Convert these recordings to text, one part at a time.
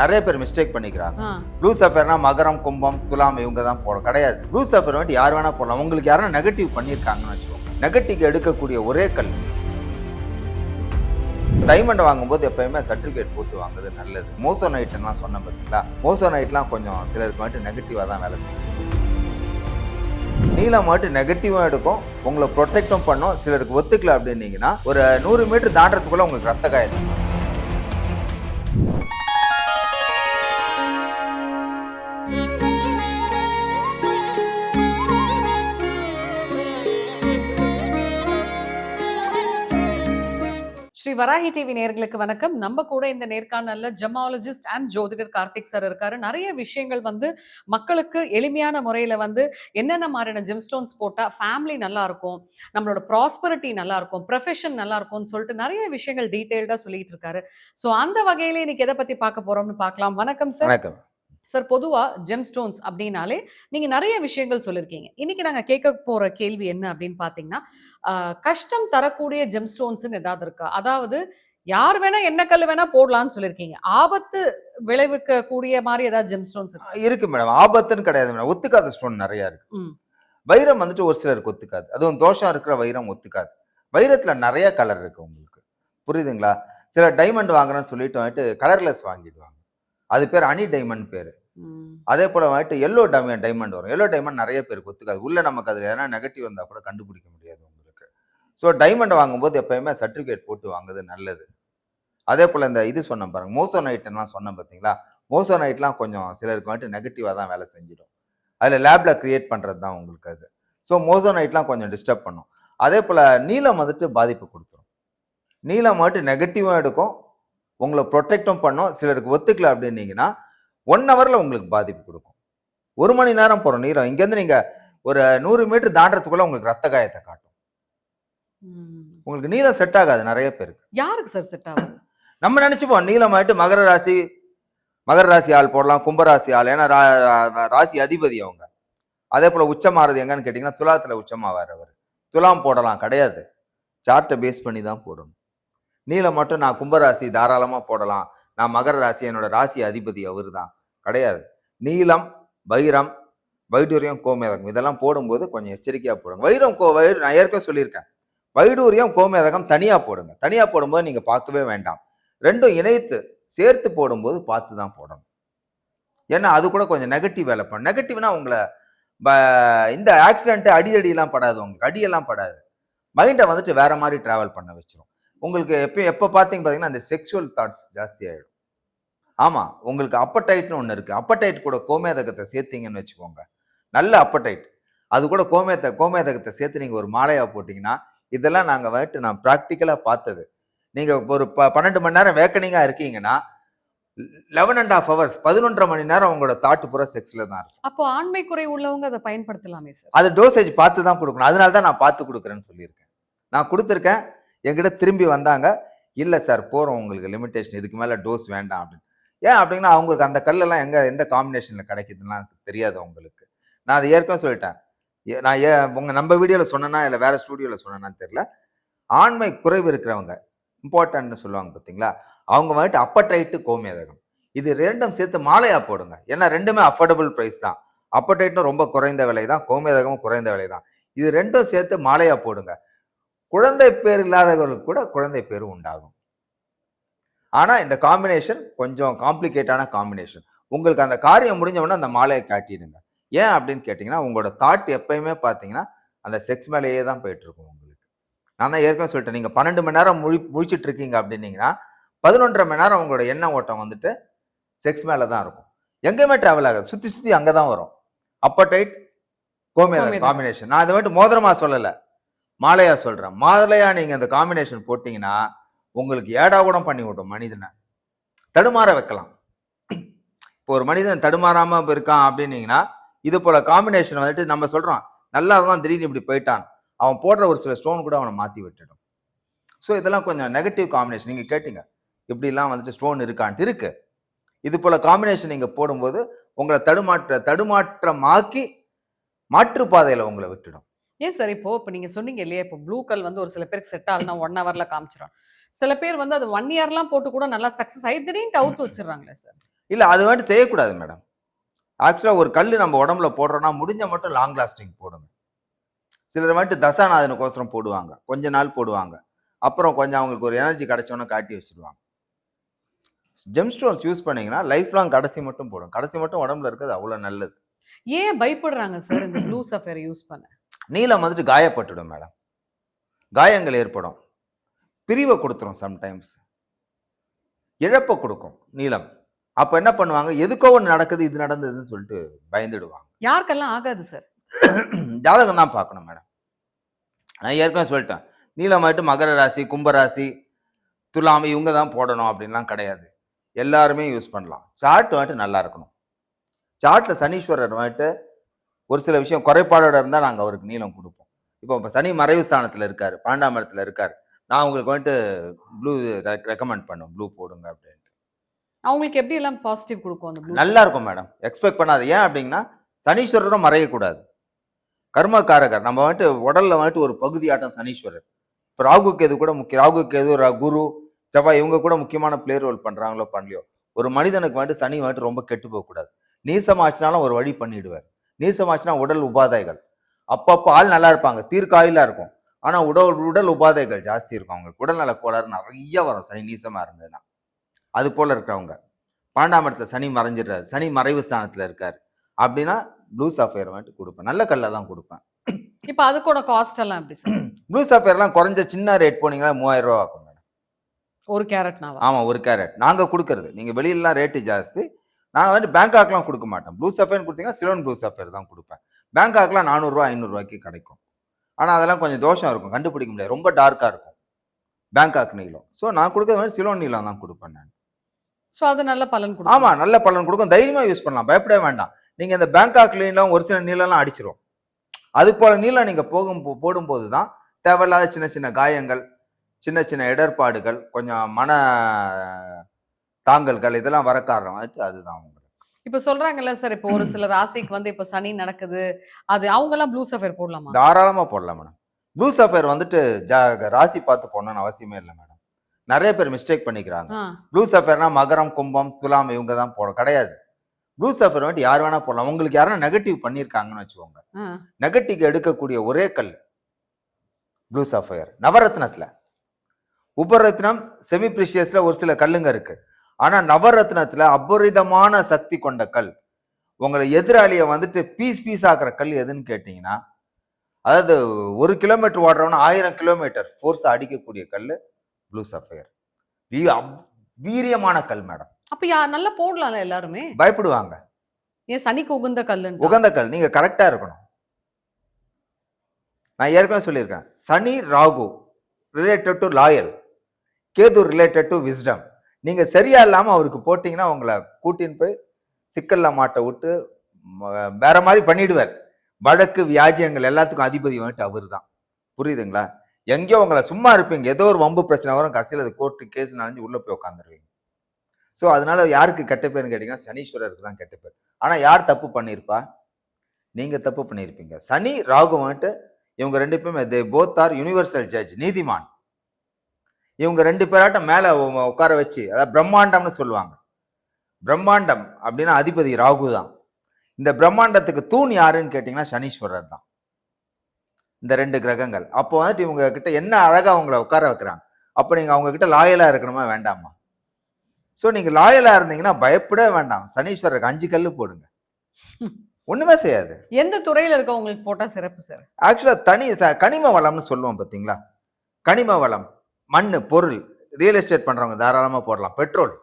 நிறைய பேர் மிஸ்டேக் பண்ணிக்கிறாங்க. ப்ளூ சஃபர்னா மகரம் கும்பம் துலாம் இவங்க தான் போடும் கிடையாது. ப்ளூ சஃபர் வந்துட்டு யார் வேணா போடலாம். உங்களுக்கு யாரும் நெகட்டிவ் பண்ணியிருக்காங்கன்னு வச்சுக்கோங்க. நெகட்டிவ் எடுக்கக்கூடிய ஒரே கல். டைமண்ட் வாங்கும்போது எப்பயுமே சர்டிஃபிகேட் போட்டு வாங்குறது நல்லது. மோசோ நைட்லாம் சொன்ன பார்த்தீங்களா மோசோ நைட்லாம் கொஞ்சம் சிலருக்கு வந்துட்டு நெகட்டிவாக தான் வேலை செய்யும். நீளம் மட்டும் நெகட்டிவாக எடுக்கும். உங்களை ப்ரொடெக்டும் பண்ணும். சிலருக்கு ஒத்துக்கல அப்படின்னீங்கன்னா ஒரு நூறு மீட்டர் தாண்டறதுக்குள்ள உங்களுக்கு ரத்த காயம். வராகி டிவி நேர்களுக்கு வணக்கம். நம்ம கூட இந்த நேர்காணல்ல ஜெமாலஜிஸ்ட் அண்ட் ஜோதிடர் கார்த்திக் சார் இருக்காரு. நிறைய விஷயங்கள் வந்து மக்களுக்கு எளிமையான முறையில வந்து என்னென்ன மாதிரியான ஜெம்ஸ்டோன்ஸ் போட்டா ஃபேமிலி நல்லா இருக்கும் நம்மளோட ப்ராஸ்பரிட்டி நல்லா இருக்கும் ப்ரொஃபஷன் நல்லா இருக்கும்னு சொல்லிட்டு நிறைய விஷயங்கள் டீட்டெயில்டா சொல்லிட்டு இருக்காரு. ஸோ அந்த வகையில இன்னைக்கு எதை பத்தி பார்க்க போறோம்னு பார்க்கலாம். வணக்கம் சார். வணக்கம். சார் பொதுவா ஜெம்ஸ்டோன்ஸ் அப்படின்னாலே நீங்க நிறைய விஷயங்கள் சொல்லியிருக்கீங்க இன்னைக்கு நாங்க கேட்க போற கேள்வி என்ன அப்படின்னு பாத்தீங்கன்னா ஆஹ், கஷ்டம் தரக்கூடிய ஜெம்ஸ்டோன்ஸ் ஏதாவது இருக்கா? அதாவது யார் வேணா என்ன கல் வேணா போடலாம்னு சொல்லியிருக்கீங்க ஆபத்து விளைவிக்க கூடிய மாதிரி ஏதாவது ஜெம்ஸ்டோன்ஸ் இருக்கு? இருக்கு மேடம் ஆபத்துன்னு கிடையாது மேடம் ஒத்துக்காத ஸ்டோன் நிறைய இருக்கு. வைரம் வந்துட்டு ஒரு சிலருக்கு ஒத்துக்காது. அதுவும் தோஷம் இருக்கிற வைரம் ஒத்துக்காது. வைரத்துல நிறைய கலர் இருக்கு உங்களுக்கு. புரியுதுங்களா? சில டைமண்ட் வாங்குறேன்னு சொல்லிட்டு வந்துட்டு கலர்லெஸ் வாங்கிடுவாங்க. அது பேர் அனி டைமண்ட் பேர். அதே போல வந்துட்டு எல்லோ டைமண்ட் டைமண்ட் வரும். எல்லோ டைமண்ட் நிறைய பேருக்கு ஒத்துக்காது. உள்ள நமக்கு அதில் எதனா நெகட்டிவ் வந்தால் கூட கண்டுபிடிக்க முடியாது உங்களுக்கு. ஸோ டைமண்ட் வாங்கும்போது எப்பயுமே சர்டிஃபிகேட் போட்டு வாங்குறது நல்லது. அதே போல் இந்த இது சொன்னேன் பாருங்கள் மோசோ நைட்லாம் சொன்னேன் பார்த்தீங்களா மோசோ நைட்லாம் கொஞ்சம் சிலருக்கு வந்துட்டு நெகட்டிவாக தான் வேலை செஞ்சிடும். அதில் லேபில் க்ரியேட் பண்ணுறது தான் உங்களுக்கு அது. ஸோ மோசோ நைட்லாம் கொஞ்சம் டிஸ்டர்ப் பண்ணும். அதே போல் நீளம் வந்துட்டு பாதிப்பு கொடுத்துரும். நீளம் வந்துட்டு நெகட்டிவாக எடுக்கும். உங்களை ப்ரொடெக்டும் பண்ணும். சிலருக்கு ஒத்துக்கல அப்படின்னீங்கன்னா ஒன் ஹவரில் உங்களுக்கு பாதிப்பு கொடுக்கும். ஒரு மணி நேரம் போகிறோம் நீளம் இங்கேருந்து நீங்கள் ஒரு நூறு மீட்டர் தாண்டறதுக்குள்ள உங்களுக்கு ரத்த காயத்தை காட்டும். உங்களுக்கு நீளம் செட் ஆகாது நிறைய பேருக்கு. யாருக்கு சார் செட் ஆகுது? நம்ம நினைச்சுப்போம் நீளமாயிட்டு மகர ராசி மகர ராசி ஆள் போடலாம் கும்பராசி ஆள். ஏன்னா ராசி அதிபதி அவங்க. அதே போல உச்சமாறது எங்கன்னு கேட்டிங்கன்னா துலாத்துல உச்சமாவார் அவர். துலாம் போடலாம் கிடையாது. சார்ட்டை பேஸ் பண்ணி தான் போடணும். நீளம் மட்டும் நான் கும்பராசி தாராளமா போடலாம். நான் மகர ராசி என்னோட ராசி அதிபதி அவர் தான் கிடையாது. நீலம் வைரம் வைடூரியம் கோமேதகம் இதெல்லாம் போடும்போது கொஞ்சம் எச்சரிக்கையாக போடுங்க. வைரம் கோ வைர நான் ஏற்கனவே சொல்லியிருக்கேன். வைடூரியம் கோமேதகம் தனியாக போடுங்க. தனியாக போடும்போது நீங்கள் பார்க்கவே வேண்டாம். ரெண்டும் இணைத்து சேர்த்து போடும்போது பார்த்து தான் போடணும். ஏன்னா அது கூட கொஞ்சம் நெகட்டிவ் வேலை பண்ணும். நெகட்டிவ்னா உங்களை ப- இந்த ஆக்சிடென்ட்டு அடிதடியெல்லாம் படாது. உங்களுக்கு அடியெல்லாம் படாது. மைண்டை வந்துட்டு வேற மாதிரி ட்ராவல் பண்ண வச்சிடும் உங்களுக்கு எப்போ எப்போ பார்த்தீங்க பார்த்தீங்கன்னா அந்த செக்ஷுவல் தாட்ஸ் ஜாஸ்தி ஆகிடும் ஆமாம் உங்களுக்கு அப்படைட்னு ஒன்று இருக்குது அப்படைட் கூட கோமேதகத்தை சேர்த்தீங்கன்னு வச்சுக்கோங்க. நல்ல அப்படைட் அது கூட கோமேத கோமேதகத்தை சேர்த்து நீங்கள் ஒரு மாலையாக போட்டிங்கன்னா இதெல்லாம் நாங்கள் வந்துட்டு நான் ப்ராக்டிக்கலாக பார்த்தது. நீங்கள் ஒரு ப பன்னெண்டு மணி நேரம் வேக்கனிங்காக இருக்கீங்கன்னா லெவன் அண்ட் ஹாஃப் ஹவர்ஸ் பதினொன்றரை மணி நேரம் உங்களோட தாட்டு பூரா செக்ஸில் தான் இருக்கும். அப்போ ஆண்மை குறை உள்ளவங்க அதை பயன்படுத்தலாமே சார். அது டோசேஜ் பார்த்து தான் கொடுக்கணும். அதனால தான் நான் பார்த்து கொடுக்குறேன்னு சொல்லியிருக்கேன். நான் கொடுத்துருக்கேன். என்கிட்ட திரும்பி வந்தாங்க. இல்லை சார் போகிறோம் உங்களுக்கு லிமிட்டேஷன் இதுக்கு மேலே டோஸ் வேண்டாம் அப்படின்னு. ஏன் அப்படின்னா அவங்களுக்கு அந்த கல்லெல்லாம் எங்கே எந்த காம்பினேஷனில் கிடைக்குதுன்னா தெரியாது அவங்களுக்கு. நான் அதை ஏற்கனவே சொல்லிட்டேன். ஏ- நான் ஏ உங்கள் நம்ம வீடியோவில் சொன்னேன்னா இல்லை வேறு ஸ்டூடியோவில் சொன்னேன்னான்னு தெரியல. ஆண்மை குறைவு இருக்கிறவங்க இம்பார்ட்டன்ட்னு சொல்லுவாங்க பார்த்தீங்களா அவங்க வந்துட்டு அப்படைட்டு கோமேதகம் இது ரெண்டும் சேர்த்து மாலையாக போடுங்க. ஏன்னா ரெண்டுமே அஃபோர்டபுள் ப்ரைஸ் தான். அப்படைட்டும் ரொம்ப குறைந்த விலை தான் கோமேதகமும் குறைந்த விலை தான். இது ரெண்டும் சேர்த்து மாலையாக போடுங்க. குழந்தை பேர் இல்லாதவர்களுக்கு கூட குழந்தை பேர் உண்டாகும். ஆனா இந்த காம்பினேஷன் கொஞ்சம் காம்ப்ளிகேட்டான காம்பினேஷன் உங்களுக்கு அந்த காரியம் முடிஞ்ச உடனே அந்த மாலையை காட்டிடுங்க. ஏன் அப்படின்னு கேட்டிங்கன்னா உங்களோட தாட் எப்பயுமே பார்த்தீங்கன்னா அந்த செக்ஸ் மேலேயே தான் போயிட்டு இருக்கும் உங்களுக்கு. நான் தான் ஏற்கனவே சொல்லிட்டேன். நீங்கள் பன்னெண்டு மணி நேரம் முழி முழிச்சிட்டு இருக்கீங்க அப்படின்னீங்கன்னா பதினொன்றரை மணி நேரம் உங்களோட எண்ண ஓட்டம் வந்துட்டு செக்ஸ் மேலே தான் இருக்கும். எங்கேயுமே ட்ராவல் ஆகாது. சுற்றி சுற்றி அங்கே தான் வரும். அப்படைட் கோமேதம் கோமேதகம். காம்பினேஷன் நான் அதை வந்துட்டு மோதிரமா சொல்லலை. மாலையா சொல்கிறேன் மாலையா நீங்கள் அந்த காம்பினேஷன் போட்டிங்கன்னா உங்களுக்கு ஏடா கூட பண்ணி விடும் மனிதனை. தடுமாற வைக்கலாம். இப்போ ஒரு மனிதன் தடுமாறாம இருக்கான் அப்படின்னீங்கன்னா இது போல காம்பினேஷன் வந்துட்டு நம்ம சொல்றோம் நல்லா தான் திடீர்னு இப்படி போயிட்டான். அவன் போடுற ஒரு சில ஸ்டோன் கூட அவனை மாத்தி விட்டுடும். ஸோ இதெல்லாம் கொஞ்சம் நெகட்டிவ் காம்பினேஷன் நீங்க கேட்டீங்க இப்படிலாம் வந்துட்டு ஸ்டோன் இருக்கான்ட்டு இருக்கு. இது போல காம்பினேஷன் நீங்க போடும்போது உங்களை தடுமாற்ற தடுமாற்றமாக்கி மாற்றுப்பாதையில உங்களை விட்டுடும். ஏன் சார் இப்போ இப்போ நீங்க சொன்னீங்க இல்லையா இப்போ ப்ளூ கல் வந்து ஒரு சில பேருக்கு செட் ஆகலனா ஒன் ஹவர்ல காமிச்சிடும் சில பேர் வந்து அது ஒன் இயர்லாம் போட்டு கூட நல்லா சக்ஸஸ் ஆகி திடீர்னு அவுத்து வச்சிடுறாங்களே சார் இல்ல அது வந்துட்டு செய்யக்கூடாது மேடம் ஆக்சுவலா ஒரு கல் நம்ம உடம்புல போடுறோம்னா முடிஞ்ச மட்டும் லாங் லாஸ்டிங் போடுங்க. சிலர் வந்துட்டு தசாநாதனுக்கோசரம் போடுவாங்க. கொஞ்ச நாள் போடுவாங்க. அப்புறம் கொஞ்சம் அவங்களுக்கு ஒரு எனர்ஜி கிடைச்சோன்னே காட்டி வச்சிருவாங்க. ஜெம் ஸ்டோன்ஸ் யூஸ் பண்ணீங்கன்னா லைஃப் லாங் கடைசி மட்டும் போடும். கடைசி மட்டும் உடம்புல இருக்கிறது அவ்வளோ நல்லது. ஏன் பயப்படுறாங்க சார் இந்த ப்ளூ சஃபேர் யூஸ் பண்ண? நீலம் வந்துட்டு காயப்பட்டுடும் மேடம் காயங்கள் ஏற்படும். பிரிவை கொடுத்துரும் சம்டைம்ஸ் இழப்பை கொடுக்கும் நீலம் அப்போ என்ன பண்ணுவாங்க? எதுக்கோ ஒன்று நடக்குது இது நடந்ததுன்னு சொல்லிட்டு பயந்துடுவாங்க. யாருக்கெல்லாம் ஆகாது சார் ஜாதகம் தான் பார்க்கணும் மேடம் நான் ஏற்கனவே சொல்லிட்டேன். நீலமாயிட்டு மகர ராசி கும்பராசி துலாம் இவங்க தான் போடணும் அப்படின்லாம் கிடையாது. எல்லாருமே யூஸ் பண்ணலாம். சார்ட் வந்துட்டு நல்லா இருக்கணும். சார்ட்டில் சனீஸ்வரர் வந்துட்டு ஒரு சில விஷயம் குறைபாடோட இருந்தால் நாங்கள் அவருக்கு நீளம் கொடுப்போம். இப்போ இப்போ சனி மறைவு ஸ்தானத்தில் இருக்காரு பன்னெண்டாம் இடத்துல இருக்காரு. நான் உங்களுக்கு வந்துட்டு ப்ளூ ரெக்கமெண்ட் பண்ணுவேன். ப்ளூ போடுங்க அப்படின்ட்டு. அவங்களுக்கு எப்படி எல்லாம் பாசிட்டிவ் கொடுக்கும் அந்த நல்லா இருக்கும் மேடம் எக்ஸ்பெக்ட் பண்ணாது. ஏன் அப்படின்னா சனீஸ்வரரும் மறையக்கூடாது கர்மகாரகர் நம்ம வந்துட்டு உடல்ல வந்துட்டு ஒரு பகுதியாட்டம் சனீஸ்வரர். இப்போ ராகு கேது கூட முக்கிய ராகு கேது குரு செவ்வாய் இவங்க கூட முக்கியமான பிளே ரோல் பண்றாங்களோ பண்ணலையோ ஒரு மனிதனுக்கு வந்துட்டு சனி வந்துட்டு ரொம்ப கெட்டு போகக்கூடாது நீசமாச்சுனாலும் ஒரு வழி பண்ணிடுவார். நீசமாச்சுனா உடல் உபாதைகள். அப்பப்போ ஆள் நல்லா இருப்பாங்க. தீர்க்காயிலா இருக்கும். ஆனா உடல் உடல் உபாதைகள் ஜாஸ்தி இருக்கும் அவங்களுக்கு. உடல்நல கோளாறு நிறைய வரும். சனி நீசமா இருந்ததுன்னா. அது போல இருக்கிறவங்க பன்னெண்டாம் இடத்துல சனி மறைஞ்சிடுறாரு. சனி மறைவு ஸ்தானத்துல இருக்காரு. அப்படின்னா ப்ளூ சஃபயர் வந்துட்டு கொடுப்பேன். நல்ல கல்லை தான் கொடுப்பேன். இப்போ அதுக்கூட காஸ்ட் எல்லாம் எப்படி சார் ப்ளூ சஃபயர்லாம் குறைஞ்ச சின்ன ரேட் போனீங்கன்னா மூவாயிரம் ரூபா ஆகும் மேடம் ஒரு கேரட்னாவா ஆமாம் ஒரு கேரட் நாங்கள் கொடுக்கறது. நீங்கள் வெளியிலலாம் ரேட்டு ஜாஸ்தி. நான் வந்து பேங்காக்லாம் கொடுக்க மாட்டேன். ப்ளூ சஃபயர்னு கொடுத்தீங்கன்னா சிலோன் ப்ளூ சஃபயர் தான் கொடுப்பேன். பேங்காக்லாம் நானூறுரூவா ஐநூறுரூவாய்க்கு கிடைக்கும். ஆனால் அதெல்லாம் கொஞ்சம் தோஷம் இருக்கும். கண்டுபிடிக்க முடியாது. ரொம்ப டார்க்காக இருக்கும். பேங்காக் நீளம். ஸோ நான் கொடுக்கறது மாதிரி சிலோன் நீளம் தான் கொடுப்பேன் நான். சோ அது நல்ல பலன் கொடுக்கும். ஆமா நல்ல பலன் கொடுக்கும். தைரியமா யூஸ் பண்ணலாம். பயப்படவே வேண்டாம். நீங்க இந்த பேங்காக் நீளம் ஒரு சில நீளம்லாம் அடிச்சிரும். அது போல நீளம் நீங்க போகும் போடும்போது தான் தேவையில்லாத சின்ன சின்ன காயங்கள் சின்ன சின்ன இடர்பாடுகள் கொஞ்சம் மன தாங்கல்கள் இதெல்லாம் வர காரணம். அதுதான் உங்களுக்கு இப்ப சொல்றாங்கல்ல சார் இப்போ ஒரு சில ராசிக்கு வந்து இப்போ சனி நடக்குது அது அவங்க எல்லாம் ப்ளூ சஃபேர் போடலாமா? தாராளமா போடலாம் மேடம் ப்ளூ சஃபயர் வந்துட்டு ராசி பார்த்து போடணும்னு அவசியமே இல்லை மேடம் நிறைய பேர் மிஸ்டேக் பண்ணிக்கிறாங்க. ப்ளூ சஃபர்னா மகரம் கும்பம் துலாம் இவங்க தான் போட கிடையாது. ப்ளூ சஃபர் வந்துட்டு யார் வேணா போடலாம். உங்களுக்கு யாரும் நெகட்டிவ் பண்ணியிருக்காங்கன்னு வச்சுக்கோங்க. நெகட்டிவ் எடுக்கக்கூடிய ஒரே கல் ப்ளூ சஃபயர் நவரத்னத்துல. உபரத்னம் செமி பிரிஷியஸ்ல ஒரு சில கல்லுங்க இருக்கு. ஆனா நவரத்னத்துல அபரிதமான சக்தி கொண்ட கல். உங்களை எதிராளியை வந்துட்டு பீஸ் பீஸ் ஆக்குற கல் எதுன்னு கேட்டீங்கன்னா அதாவது ஒரு கிலோமீட்டர் ஓடுறவன ஆயிரம் கிலோமீட்டர் ஃபோர்ஸ் அடிக்கக்கூடிய கல் ப்ளூ சஃபயர் வீரியமான கல் மேடம் அப்ப யா நல்லா போடலாம்ல எல்லாருமே? பயப்படுவாங்க. ஏன் சனிக்கு உகுந்த கல்லுன்னு உகந்த கல். நீங்க கரெக்டா இருக்கணும். நான் ஏற்கனவே சொல்லியிருக்கேன். Shani Rahu related to loyal Ketu related to wisdom நீங்கள் சரியா இல்லாமல் அவருக்கு போட்டிங்கன்னா உங்களை கூட்டின்னு போய் சிக்கலில் மாட்ட விட்டு வேற மாதிரி பண்ணிடுவார். வழக்கு வியாஜியங்கள் எல்லாத்துக்கும் அதிபதி வந்துட்டு அவர் தான் புரியுதுங்களா? எங்கேயோ உங்களை சும்மா இருப்பீங்க. ஏதோ ஒரு வம்பு பிரச்சனை வரும் கடைசியில் அது கோர்ட்டு கேஸ் நடந்து உள்ளே போய் உட்காந்துருவீங்க ஸோ அதனால யாருக்கு கெட்ட பேருன்னு கேட்டிங்கன்னா சனீஸ்வரருக்கு தான் கெட்ட பேர். ஆனால் யார் தப்பு பண்ணியிருப்பா நீங்கள் தப்பு பண்ணியிருப்பீங்க சனி ராகு வந்துட்டு இவங்க ரெண்டு பேருமே they both are universal judge நீதிமான். இவங்க ரெண்டு பேராட்டம் மேல உட்கார வச்சு அதாவது பிரம்மாண்டம்னு சொல்லுவாங்க. பிரம்மாண்டம் அப்படின்னா அதிபதி ராகு தான். இந்த பிரம்மாண்டத்துக்கு தூண் யாருன்னு கேட்டிங்கன்னா சனீஸ்வரர் தான். இந்த ரெண்டு கிரகங்கள். அப்போ வந்துட்டு இவங்க கிட்ட என்ன அழகா அவங்கள உட்கார வைக்கிறாங்க. அப்போ நீங்க அவங்க கிட்ட லாயலா இருக்கணுமா வேண்டாமா? ஸோ நீங்க லாயலா இருந்தீங்கன்னா பயப்படவே வேண்டாம். சனீஸ்வரருக்கு அஞ்சு கல்லு போடுங்க. ஒண்ணுமே செய்யாது. எந்த துறையில இருக்கவங்களுக்கு போட்டா சிறப்பு சார் ஆக்சுவலா தனி கனிம வளம்னு சொல்லுவோம் பார்த்தீங்களா கனிம வளம். மண் பொருள் ரியல் எஸ்டேட் பண்ணுறவங்க தாராளமாக போடலாம். பெட்ரோல்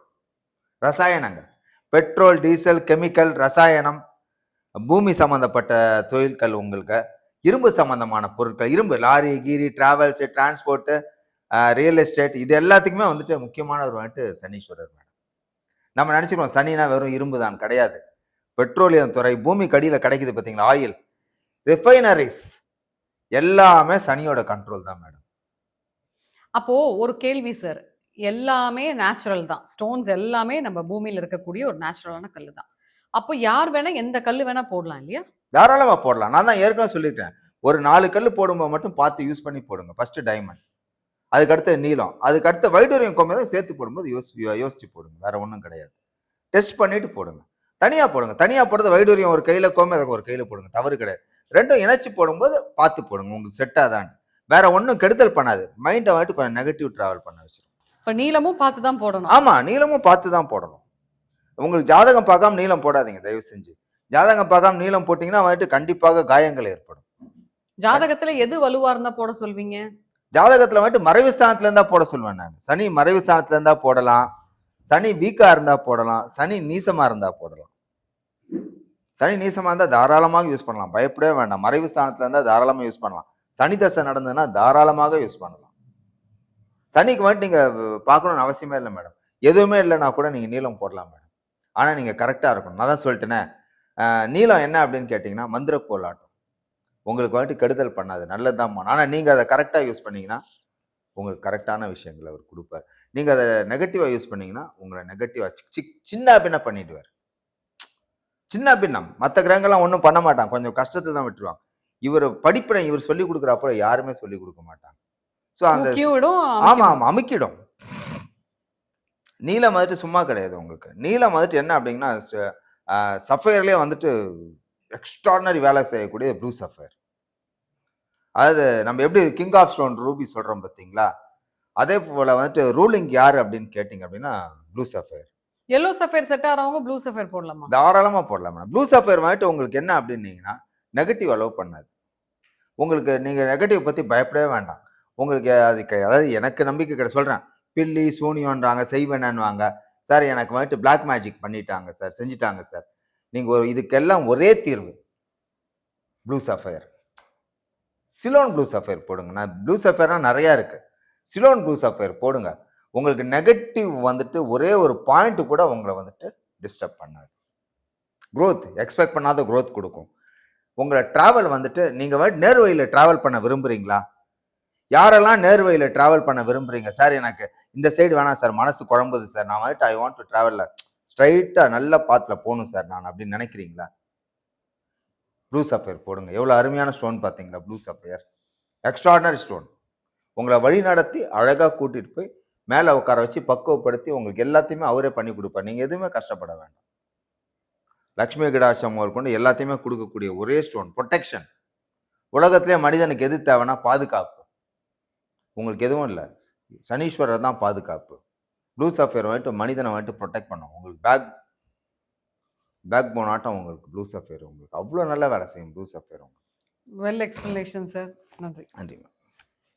ரசாயனங்கள். பெட்ரோல் டீசல் கெமிக்கல் ரசாயனம் பூமி சம்மந்தப்பட்ட தொழில்கள் உங்களுக்கு இரும்பு சம்மந்தமான பொருட்கள் இரும்பு லாரி கீரி டிராவல்ஸு டிரான்ஸ்போர்ட்டு ரியல் எஸ்டேட் இது எல்லாத்துக்குமே வந்துட்டு முக்கியமானவர் வந்துட்டு சனீஸ்வரர் மேடம். நம்ம நினச்சிக்கிறோம் சனினா வெறும் இரும்பு தான் கிடையாது. பெட்ரோலியம் துறை பூமி கடியில் கிடைக்குது பார்த்தீங்களா ஆயில் ரிஃபைனரிஸ் எல்லாமே சனியோட கண்ட்ரோல் தான் மேடம். அப்போது ஒரு கேள்வி சார் எல்லாமே நேச்சுரல் தான். ஸ்டோன்ஸ் எல்லாமே நம்ம பூமியில் இருக்கக்கூடிய ஒரு நேச்சுரலான கல் தான். அப்போ யார் வேணா எந்த கல் வேணா போடலாம் இல்லையா? தாராளமாக போடலாம். நான் தான் ஏற்கனவே சொல்லியிருக்கேன். ஒரு நாலு கல் போடும்போது மட்டும் பார்த்து யூஸ் பண்ணி போடுங்க. ஃபர்ஸ்ட் டைமண்ட் அதுக்கடுத்து நீளம். அதுக்கடுத்து வைடூரியம் கோமே தான் சேர்த்து போடும்போது யோசி யோசிச்சு போடுங்க. வேற ஒன்றும் கிடையாது. டெஸ்ட் பண்ணிட்டு போடுங்க. தனியாக போடுங்க. தனியாக போடுறது வைடூரியம் ஒரு கையில் கையில அதுக்கு ஒரு கையில் போடுங்க. தவறு கிடையாது. ரெண்டும் இணைச்சி போடும்போது பார்த்து போடுங்க. உங்களுக்கு செட் ஆதான் வேற ஒன்றும் கெடுதல் பண்ணாது. மைண்டை வந்துட்டு கொஞ்சம் நெகட்டிவ் டிராவல் பண்ண வச்சிடும் இப்ப நீளமும் பார்த்து தான் போடணும். ஆமா நீளமும் பார்த்து தான் போடணும். உங்களுக்கு ஜாதகம் பார்க்காம நீளம் போடாதீங்க தயவு செஞ்சு. ஜாதகம் பார்க்காம நீளம் போட்டீங்கன்னா வந்துட்டு கண்டிப்பாக காயங்கள் ஏற்படும். ஜாதகத்துல எது வலுவா இருந்தா போட சொல்வீங்க? ஜாதகத்துல வந்துட்டு மறைவு ஸ்தானத்துல இருந்தா போட சொல்லுவேன் நான். சனி மறைவு ஸ்தானத்துல இருந்தா போடலாம். சனி வீக்கா இருந்தா போடலாம். சனி நீசமா இருந்தா போடலாம். சனி நீசமா இருந்தா தாராளமாக யூஸ் பண்ணலாம். பயப்படவே வேண்டாம். மறைவு ஸ்தானத்துல இருந்தா தாராளமா யூஸ் பண்ணலாம். சனி தசை நடந்ததுன்னா தாராளமாக யூஸ் பண்ணலாம். சனிக்கு வந்துட்டு நீங்கள் பார்க்கணும்னு அவசியமே இல்லை மேடம். எதுவுமே இல்லைன்னா கூட நீங்கள் நீளம் போடலாம் மேடம். ஆனால் நீங்கள் கரெக்டாக இருக்கணும். நான் தான் சொல்லிட்டேனே. நீளம் என்ன அப்படின்னு கேட்டிங்கன்னா மந்திர கோலாட்டம் உங்களுக்கு வந்துட்டு கெடுதல் பண்ணாது. நல்லதுதான் ஆனால் நீங்கள் அதை கரெக்டாக யூஸ் பண்ணீங்கன்னா உங்களுக்கு கரெக்டான விஷயங்களை அவர் கொடுப்பார். நீங்கள் அதை நெகட்டிவாக யூஸ் பண்ணீங்கன்னா உங்களை நெகட்டிவாக சிக் சிக் சின்ன பின்ன பண்ணிடுவார். சின்ன பின்னம். மற்ற கிரகங்கள்லாம் ஒன்றும் பண்ண மாட்டான். கொஞ்சம் கஷ்டத்தை தான் விட்டுருவாங்க இவர் படிப்பினை இவர் சொல்லி கொடுக்குறப்போ யாருமே சொல்லி கொடுக்க மாட்டாங்க. ஸோ அந்த கியூடும் ஆமா ஆமா அமுக்கிடும். நீலம் வந்துட்டு சும்மா கிடையாது உங்களுக்கு. நீலம் வந்துட்டு என்ன அப்படிங்கன்னா சஃபயர்லேயே வந்துட்டு எக்ஸ்ட்ராடனரி வேலை செய்யக்கூடிய ப்ளூ சஃபயர். அதாவது நம்ம எப்படி கிங் ஆஃப் ஸ்டோன் ரூபி சொல்றோம் பார்த்தீங்களா? அதே போல வந்துட்டு ரூலிங் யார் அப்படின்னு கேட்டிங்க அப்படின்னா blue sapphire. Yellow sapphire set ஆறவங்க blue sapphire போடலாமா? தாராளமாக போடலாம்? மேடம் ப்ளூ சஃபயர் வந்துட்டு உங்களுக்கு என்ன அப்படின்னீங்கன்னா நெகட்டிவ் அலோவ் பண்ணாது. உங்களுக்கு நீங்கள் நெகட்டிவ் பற்றி பயப்படவே வேண்டாம். உங்களுக்கு அதுக்கு அதாவது எனக்கு நம்பிக்கை கிடையாது சொல்கிறேன் பில்லி சூனியோன்றாங்க செய்வேனன்னுவாங்க. சார் எனக்கு வந்துட்டு பிளாக் மேஜிக் பண்ணிட்டாங்க சார் செஞ்சுட்டாங்க சார். நீங்கள் ஒரு இதுக்கெல்லாம் ஒரே தீர்வு. Blue sapphire Ceylon blue sapphire போடுங்க. நான் ப்ளூ சஃபயர்னால் நிறையா இருக்குது சிலோன் ப்ளூ சஃபயர் போடுங்க. உங்களுக்கு நெகட்டிவ் வந்துட்டு ஒரே ஒரு பாயிண்ட் கூட உங்களை வந்துட்டு டிஸ்டர்ப் பண்ணாது. க்ரோத் எக்ஸ்பெக்ட் பண்ணாத க்ரோத் கொடுக்கும். உங்களை டிராவல் வந்துட்டு நீங்கள் வந்துட்டு நேர்வழியில் டிராவல் பண்ண விரும்புகிறீங்களா யாரெல்லாம் நேர்வழியில் டிராவல் பண்ண விரும்புகிறீங்க சார் எனக்கு இந்த சைடு வேணாம் சார் மனசு குழம்புது சார். நான் வந்துட்டு ஐ வாண்ட் டு ட்ராவலில் ஸ்ட்ரைட்டாக நல்ல பாத்தில் போகணும் சார் நான் அப்படின்னு நினைக்கிறீங்களா? ப்ளூ சஃபயர் போடுங்க. எவ்வளோ அருமையான ஸ்டோன் பார்த்தீங்களா ப்ளூ சஃபயர் எக்ஸ்ட்ராடனரி ஸ்டோன் உங்களை வழி நடத்தி அழகாக கூட்டிகிட்டு போய் மேலே உட்கார வச்சு பக்குவப்படுத்தி உங்களுக்கு எல்லாத்தையுமே அவரே பண்ணி கொடுப்பார். நீங்கள் எதுவுமே கஷ்டப்பட வேண்டாம். லக்ஷ்மி கடாட்சம் கொண்டு எல்லாத்தையுமே கொடுக்கக்கூடிய ஒரே ஸ்டோன் ப்ரொடெக்ஷன் உலகத்திலே மனிதனுக்கு எது தேவைன்னா பாதுகாப்பு. உங்களுக்கு எதுவும் இல்லை. சனீஸ்வரர் தான் பாதுகாப்பு. ப்ளூ சஃபயர் வந்துட்டு மனிதனை வந்துட்டு ப்ரொடெக்ட் பண்ணும். உங்களுக்கு பேக் பேக் போன் ஆட்டம் உங்களுக்கு ப்ளூ சஃபயர் உங்களுக்கு அவ்வளோ நல்ல வேலை செய்யும் ப்ளூ சஃபயர் உங்களுக்கு வெல் எக்ஸ்பிளனேஷன் சார் நன்றி. நன்றி மேம்